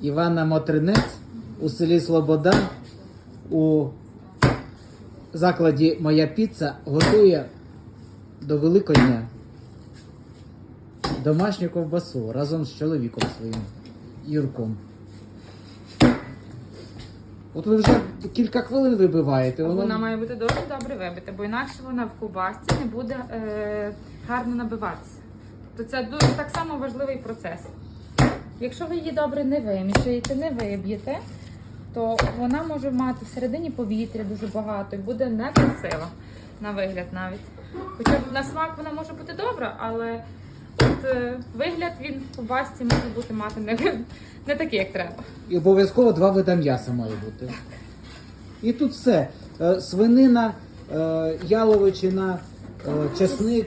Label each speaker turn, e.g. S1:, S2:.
S1: Івана Мотринець у селі Слобода у закладі Моя піца готує до Великодня домашню ковбасу разом з чоловіком своїм Юрком. От ви вже кілька хвилин вибиваєте. воно-
S2: Вона має бути дуже добре вибита, бо інакше вона в ковбасці не буде е, гарно набиватися. Тобто це дуже так само важливий процес. Якщо ви її добре не вимішуєте, не виб'єте, то вона може мати всередині повітря дуже багато і буде некрасива на вигляд навіть. Хоча на смак вона може бути добра, але от е, вигляд він в ковбасці може бути мати не, не такий, як треба.
S1: І обов'язково два вида м'яса має бути. І тут все. Е, Свинина, е, яловичина, е, чесник.